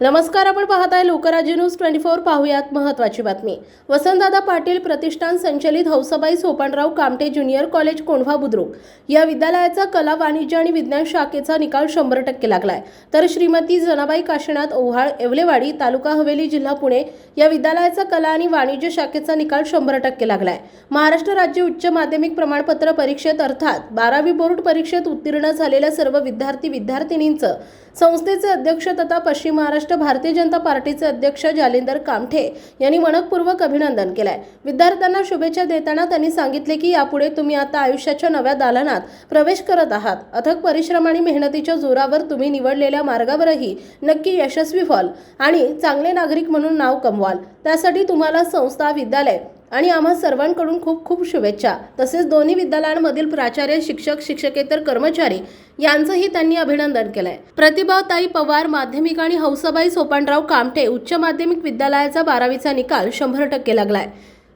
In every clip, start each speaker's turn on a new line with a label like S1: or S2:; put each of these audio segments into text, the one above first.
S1: नमस्कार आपण पाहत आहे लोकराज्य न्यूज ट्वेंटी फोर. पाहूयात महत्वाची बातमी. वसंतदादा पाटील प्रतिष्ठान संचलित हौसाबाई सोपानराव कामटे ज्युनियर कॉलेज कोंढवा बुद्रुक. या विद्यालयाचा कला वाणिज्य आणि विज्ञान शाखेचा निकाल शंभर टक्के लागलाय. तर श्रीमती जनाबाई काशीनाथ ओव्हाळ येवलेवाडी तालुका हवेली जिल्हा पुणे या विद्यालयाचा कला आणि वाणिज्य शाखेचा निकाल शंभर टक्के लागलाय. महाराष्ट्र राज्य उच्च माध्यमिक प्रमाणपत्र परीक्षेत अर्थात बारावी बोर्ड परीक्षेत उत्तीर्ण झालेल्या सर्व विद्यार्थी विद्यार्थिनींचं संस्थेचे अध्यक्ष तथा पश्चिम महाराष्ट्र भारतीय जनता पार्टीचे अध्यक्ष जालिंदर कामठे यांनी मनपूर्वक अभिनंदन केलंय. विद्यार्थ्यांना शुभेच्छा देताना त्यांनी सांगितले की यापुढे तुम्ही आता आयुष्याच्या नव्या दालनात प्रवेश करत आहात. अथक परिश्रम आणि मेहनतीच्या जोरावर तुम्ही निवडलेल्या मार्गावरही नक्की यशस्वी व्हाल आणि चांगले नागरिक म्हणून नाव कमवाल. त्यासाठी तुम्हाला संस्था विद्यालय आणि आम्हा सर्वांकडून खूप खूप शुभेच्छा. तसेच दोन्ही विद्यालयांमधील प्राचार्य शिक्षक शिक्षकेतर कर्मचारी यांचंही त्यांनी अभिनंदन केलंय. प्रतिभाताई पवार माध्यमिक आणि हौसाबाई सोपानराव कामटे उच्च माध्यमिक विद्यालयाचा बारावीचा निकाल शंभर टक्के लागलाय.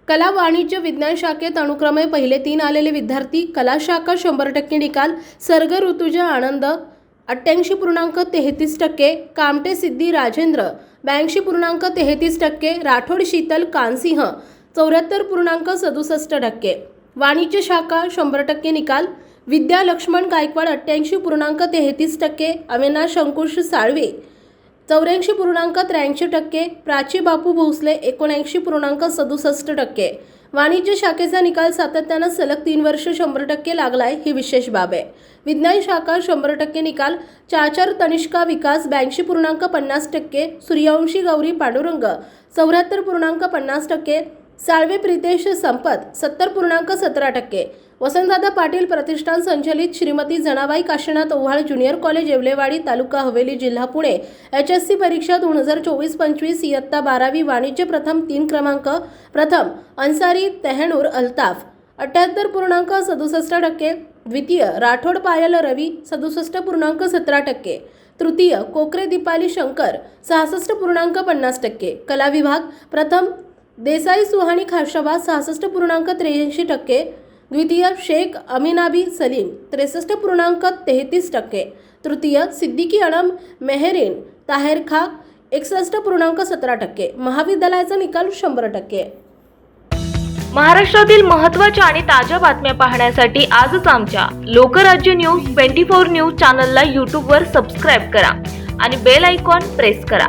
S1: कला वाणिज्य विज्ञान शाखेत अनुक्रमे पहिले तीन आलेले विद्यार्थी कला शाखा शंभर टक्के निकाल सर्ग ऋतुजा आनंद अठ्ठ्याऐंशी पूर्णांक तेहतीस टक्के कामटे सिद्धी राजेंद्र ब्याऐंशी पूर्णांक तेहतीस टक्के राठोड शीतल कानसिंह चौऱ्याहत्तर पूर्णांक सदुसष्ट टक्के. वाणिज्य शाखा शंभर टक्के निकाल. विद्या लक्ष्मण गायकवाड अठ्ठ्याऐंशी पूर्णांक तेहतीस टक्के. अविनाश अंकुश साळवे चौऱ्याऐंशी पूर्णांक त्र्याऐंशी टक्के. प्राची बापू भोसले एकोणऐंशी पूर्णांक सदुसष्ट टक्के. वाणिज्य शाखेचा निकाल सातत्यानं सलग तीन वर्ष शंभर टक्के लागलाय ही विशेष बाब आहे. विज्ञान शाखा शंभर टक्के निकाल. चाचर तनिष्का विकास ब्याऐंशी पूर्णांक पन्नास टक्के. सूर्यवंशी गौरी पांडुरंग चौऱ्याहत्तर पूर्णांक पन्नास टक्के. साळवे प्रितेश संपत सत्तर पूर्णांक सतरा टक्के. वसंतदादा पाटील प्रतिष्ठान संचलित श्रीमती जनाबाई काशीनाथ ओव्हाळ ज्युनियर कॉलेज येवलेवाडी तालुका हवेली जिल्हा पुणे. एच एस सी परीक्षा दोन हजार चोवीस पंचवीस इयत्ता बारावी वाणिज्य प्रथम तीन क्रमांक. प्रथम अन्सारी तेहणूर अल्ताफ. अठ्याहत्तर पूर्णांक सदुसष्ट टक्के. द्वितीय राठोड पायल रवी सदुसष्ट पूर्णांक सतरा टक्के. तृतीय कोकरे दीपाली शंकर सहासष्ट पूर्णांक पन्नास टक्के. कला विभाग प्रथम देसाई सुहानी खाशाबा सहासष्ट पूर्णांक त्र्याऐंशी टक्के द्वितीय शेख अमिनाबी सलीम त्रेसष्ट पूर्णांक तेहतीस टक्के तृतीय सिद्दीकी अणम मेहरीन ताहेर खा एकसष्ट पूर्णांक सतरा टक्के महाविद्यालयाचा निकाल शंभर टक्के.
S2: महाराष्ट्रातील महत्त्वाच्या आणि ताज्या बातम्या पाहण्यासाठी आजच आमच्या Lokrajya news twenty four news चॅनलला यूट्यूबवर सबस्क्राईब करा आणि बेल आयकॉन प्रेस करा.